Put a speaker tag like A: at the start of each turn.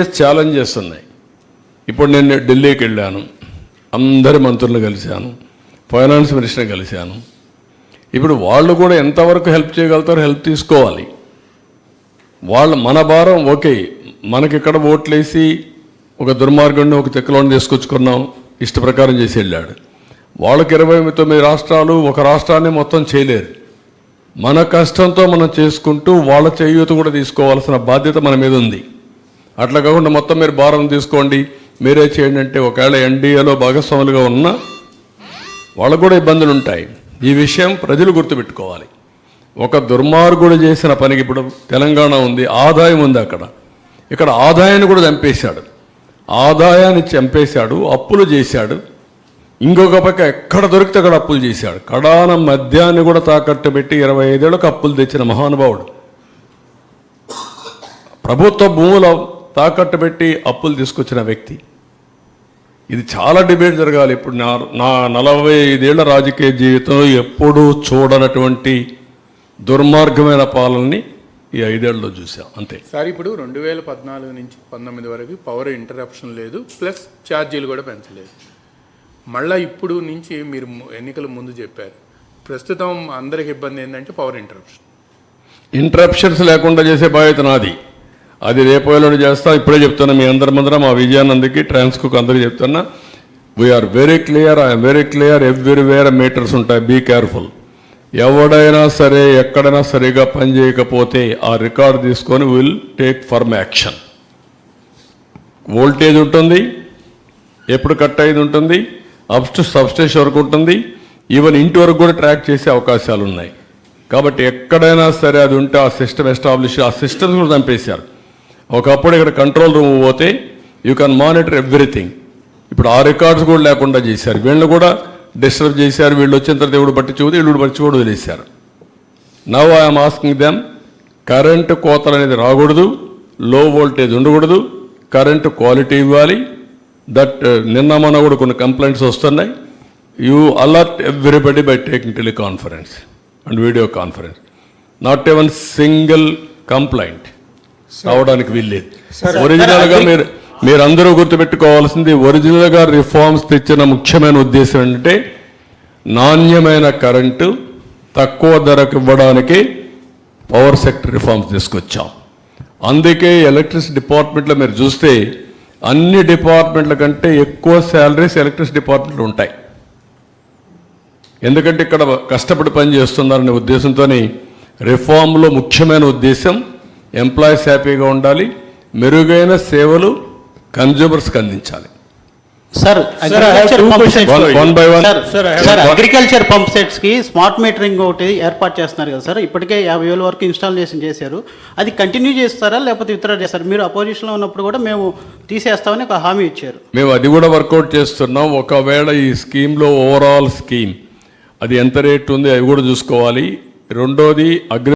A: Challenges ఉన్నాయి. ఇప్పుడు నేను ఢిల్లీకి వెళ్ళాను. అందరి మంత్రులను కలిశాను. ఫైనాన్స్ మినిస్టర్ని కలిశాను. ఇప్పుడు వాళ్ళు కూడా ఎంతవరకు హెల్ప్ చేయగలుగుతారో హెల్ప్ తీసుకోవాలి. వాళ్ళు మన భారం ఓకే మనకి ఇక్కడ ఓట్లేసి ఒక దుర్మార్గుడిని ఒక తెక్కలోని తీసుకొచ్చుకున్నాం ఇష్ట ప్రకారం చేసి వెళ్ళాడు. వాళ్ళకి ఇరవై తొమ్మిది రాష్ట్రాలు ఒక రాష్ట్రాన్ని మొత్తం చేయలేరు. మన కష్టంతో మనం చేసుకుంటూ వాళ్ళ చేయూత కూడా తీసుకోవాల్సిన బాధ్యత మన మీద ఉంది. అట్లా కాకుండా మొత్తం మీరు భారం తీసుకోండి. మీరే చేయండి అంటే ఒకవేళ ఎన్డీఏలో భాగస్వాములుగా ఉన్నా వాళ్ళకు కూడా ఇబ్బందులు ఉంటాయి. ఈ విషయం ప్రజలు గుర్తుపెట్టుకోవాలి. ఒక దుర్మార్గుడు చేసిన పనికి ఇప్పుడు తెలంగాణ ఉంది ఆదాయం ఉంది అక్కడ. ఇక్కడ ఆదాయాన్ని కూడా చంపేశాడు. ఆదాయాన్ని చంపేశాడు అప్పులు చేశాడు. ఇంకొక పక్క ఎక్కడ దొరికితే అక్కడ అప్పులు చేశాడు. కడాన మద్యాన్ని కూడా తాకట్టు పెట్టి ఇరవై ఐదేళ్ళకు అప్పులు తెచ్చిన మహానుభావుడు. ప్రభుత్వ భూముల తాకట్టు పెట్టి అప్పులు తీసుకొచ్చిన వ్యక్తి. ఇది చాలా డిబేట్ జరగాలి. ఇప్పుడు నా నా నలభై ఐదేళ్ళ రాజకీయ జీవితంలో ఎప్పుడూ చూడనటువంటి దుర్మార్గమైన పాలనని ఈ ఐదేళ్ళలో చూసాం అంతే.
B: సార్ ఇప్పుడు రెండు వేల పద్నాలుగు నుంచి పంతొమ్మిది వరకు పవర్ ఇంటరప్షన్ లేదు ప్లస్ ఛార్జీలు కూడా పెంచలేదు. మళ్ళీ ఇప్పుడు నుంచి మీరు ఎన్నికల ముందు చెప్పారు ప్రస్తుతం అందరికి ఇబ్బంది ఏంటంటే పవర్ ఇంటరప్షన్
A: ఇంటరప్షన్స్ లేకుండా చేసే బాధ్యత నాది. అది రేపు చేస్తాం చేస్తా. ఇప్పుడే చెప్తున్నా మీ అందరి ముందర మా విజయానందకి ట్రాన్స్కోకి అందరికి చెప్తున్నా. We are very clear I'm very clear everywhere meters ఉంటాయి. బీ కేర్ఫుల్ ఎవడైనా సరే ఎక్కడైనా సరిగా పని చేయకపోతే ఆ రికార్డు తీసుకొని will take firm action voltage ఉంటుంది. ఎప్పుడు కట్ అయ్యేది ఉంటుంది. అప్ టు సబ్స్టేషన్ వరకు ఉంటుంది. ఈవెన్ ఇంటి వరకు కూడా ట్రాక్ చేసే అవకాశాలు ఉన్నాయి కాబట్టి ఎక్కడైనా సరే అది ఉంటే ఆ సిస్టమ్ ఎస్టాబ్లిష్ ఆ సిస్టమ్స్ కూడా చంపేశారు. ఒకప్పుడు ఇక్కడ కంట్రోల్ రూమ్ పోతే యూ కెన్ మానిటర్ ఎవ్రీథింగ్ ఇప్పుడు ఆ రికార్డ్స్ కూడా లేకుండా చేశారు. వీళ్ళని కూడా డిస్టర్బ్ చేశారు. వీళ్ళు వచ్చిన తర్వాత ఎవడు పట్టించుకోదు వీళ్ళు పట్టించుకోడు వదిలేశారు. Now I'm asking them current కోతలు అనేది రాకూడదు లో వోల్టేజ్ ఉండకూడదు కరెంటు క్వాలిటీ ఇవ్వాలి. దట్ uh, నిన్న మొన్న కూడా కొన్ని కంప్లైంట్స్ వస్తున్నాయి. You alert everybody by taking teleconference and video conference not even single complaint రావడానికి వీల్లేదు. ఒరిజినల్గా మీరు మీరందరూ గుర్తుపెట్టుకోవాల్సింది ఒరిజినల్గా రిఫార్మ్స్ తెచ్చిన ముఖ్యమైన ఉద్దేశం ఏంటంటే నాణ్యమైన కరెంటు తక్కువ ధరకు ఇవ్వడానికి పవర్ సెక్టర్ రిఫార్మ్స్ తీసుకొచ్చాం. అందుకే ఎలక్ట్రిసిటీ డిపార్ట్మెంట్లో మీరు చూస్తే అన్ని డిపార్ట్మెంట్ల కంటే ఎక్కువ శాలరీస్ ఎలక్ట్రిసిటీ డిపార్ట్మెంట్లో ఉంటాయి. ఎందుకంటే ఇక్కడ కష్టపడి పని చేస్తున్నారనే ఉద్దేశంతో రిఫార్మ్లో ముఖ్యమైన ఉద్దేశం ఎంప్లాయీస్ హ్యాపీగా ఉండాలి. మెరుగైన సేవలు కన్జ్యూమర్స్కి అందించాలి.
C: సార్ అగ్రికల్చర్ పంప్ సెట్స్కి స్మార్ట్ మీటరింగ్ ఒకటి ఏర్పాటు చేస్తున్నారు కదా సార్ ఇప్పటికే యాభై వేల వరకు ఇన్స్టాలేషన్ చేశారు. అది కంటిన్యూ చేస్తారా లేకపోతే విత్డ్రా చేస్తారు? మీరు అపోజిషన్లో ఉన్నప్పుడు కూడా మేము తీసేస్తామని ఒక హామీ ఇచ్చారు.
A: మేము అది కూడా వర్కౌట్ చేస్తున్నాం. ఒకవేళ ఈ స్కీమ్లో ఓవరాల్ స్కీమ్ అది ఎంత రేట్ ఉంది అవి కూడా చూసుకోవాలి. రెండోది అగ్రి